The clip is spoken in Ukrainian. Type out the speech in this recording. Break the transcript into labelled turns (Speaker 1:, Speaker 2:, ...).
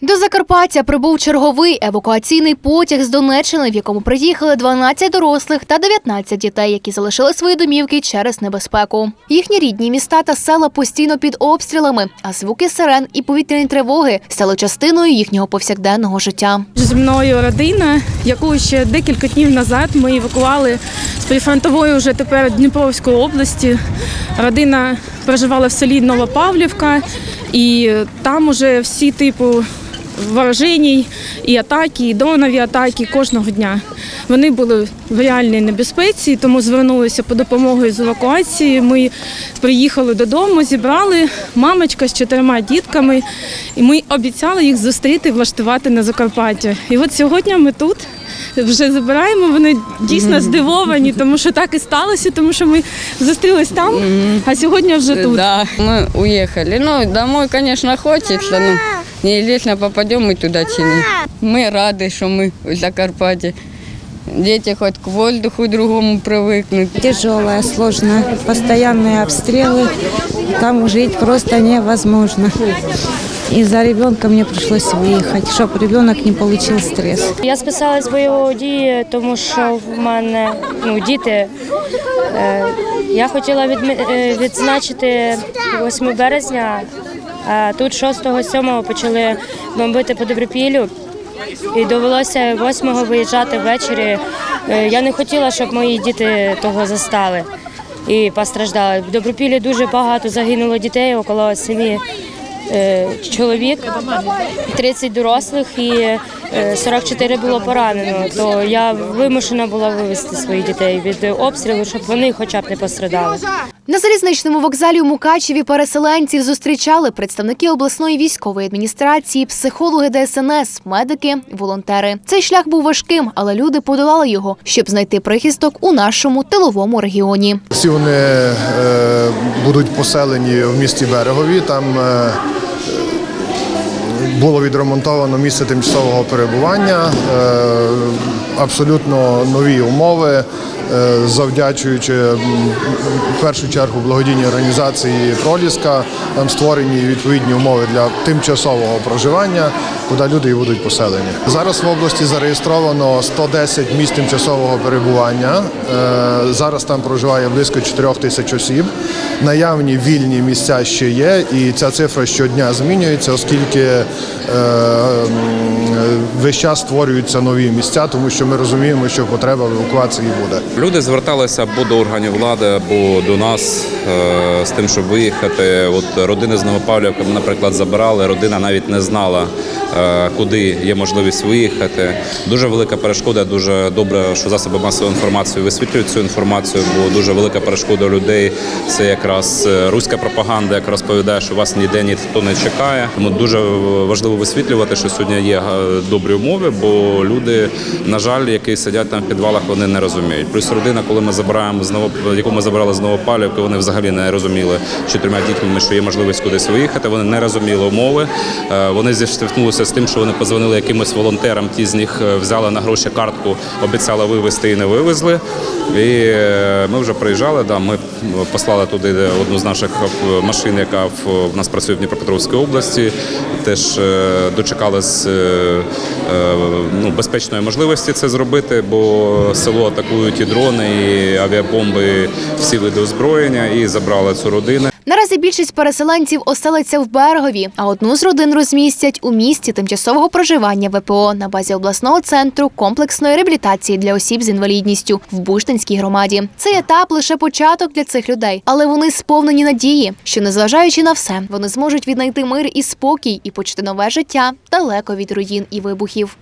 Speaker 1: До Закарпаття прибув черговий евакуаційний потяг з Донеччини, в якому приїхали 12 дорослих та 19 дітей, які залишили свої домівки через небезпеку. Їхні рідні міста та села постійно під обстрілами, а звуки сирен і повітряні тривоги стали частиною їхнього повсякденного життя.
Speaker 2: Зі мною родина, яку ще декілька днів назад ми евакували з прифронтової вже тепер Дніпровської області. Родина проживала в селі Новопавлівка, і там уже всі типу вороженій, і атаки, і дронові атаки кожного дня. Вони були в реальній небезпеці, тому звернулися по допомогу з евакуації. Ми приїхали додому, зібрали мамочка з чотирма дітками, і ми обіцяли їх зустріти, влаштувати на Закарпаття. І от сьогодні ми тут. Вже забираємо, вони дійсно здивовані, тому що так і сталося, тому що ми зустрілись там, а сьогодні вже тут.
Speaker 3: Да, мы уехали. Ну, домой, конечно, хочется, но неизвестно, попадем мы туда чи нет. Мы рады, что мы в Закарпатье. Дети хоть к воздуху другому привыкнут.
Speaker 4: Тяжелая, сложная, постоянные обстрелы. Там жить просто невозможно. Из-за ребенка мне пришлось выехать, чтобы ребенок не получил стресс.
Speaker 5: Я списалась з бойового дії, тому що в мене ну, діти. Е, я хотіла відмі- е, відзначити 8 березня, а тут 6-7 почали бомбити по Добропіллю. І довелося 8-го виїжджати ввечері. Е, Я не хотіла, щоб мої діти того застали і постраждали. В Добропіллі дуже багато загинуло дітей, около 7 е, чоловік, 30 дорослих і е, 44 було поранено. То я вимушена була вивезти своїх дітей від обстрілу, щоб вони хоча б не пострадали.
Speaker 1: На залізничному вокзалі у Мукачеві переселенців зустрічали представники обласної військової адміністрації, психологи ДСНС, медики, волонтери. Цей шлях був важким, але люди подолали його, щоб знайти прихисток у нашому тиловому регіоні.
Speaker 6: Всі вони е, будуть поселені в місті Берегові. Там е, було відремонтовано місце тимчасового перебування, е, абсолютно нові умови, е, завдячуючи в першу чергу благодійній організації Проліска. Там створені відповідні умови для тимчасового проживання, куди люди і будуть поселені. Зараз в області зареєстровано 110 місць тимчасового перебування. Е, Зараз там проживає близько 4 тисяч осіб. Наявні вільні місця ще є, і ця цифра щодня змінюється, оскільки е, весь час створюються нові місця, тому що ми розуміємо, що потреба в евакуації буде.
Speaker 7: Люди зверталися або до органів влади, або до нас е, з тим, щоб виїхати. От родини з Новопавлівки, наприклад, забирали. Родина навіть не знала, е, куди є можливість виїхати. Дуже велика перешкода. Дуже добре, що засоби масової інформації висвітлюють цю інформацію, бо дуже велика перешкода людей. Це якраз е, руська пропаганда, яка розповідає, що вас ніде ніхто не чекає. Тому дуже важливо висвітлювати, що сьогодні є е, добрі умови, бо люди, на жаль, які сидять там в підвалах, вони не розуміють. Плюс родина, коли ми забираємо з Ново, яку ми забрали з Новопалівки, вони взагалі не розуміли чотирма дітьми, що є можливість кудись виїхати. Вони не розуміли умови. Е, Вони зіштовхнулися з тим, що вони позвонили якимось волонтерам. Ті з них е, взяли на гроші картку, обіцяли вивезти і не вивезли. І е, ми вже приїжджали. Да, ми послали туди одну з наших е, машин, яка в нас працює в Дніпропетровській області. Теж е, дочекались е, е, ну, безпечної можливості це зробити, бо село атакують і дрони, і авіабомби, всі види озброєння, і забрали цю родину.
Speaker 1: Наразі більшість переселенців оселиться в Берегові, а одну з родин розмістять у місті тимчасового проживання ВПО на базі обласного центру комплексної реабілітації для осіб з інвалідністю в Буштинській громаді. Цей етап лише початок для цих людей, але вони сповнені надії, що незважаючи на все, вони зможуть віднайти мир і спокій і почати нове життя далеко від руїн і вибухів.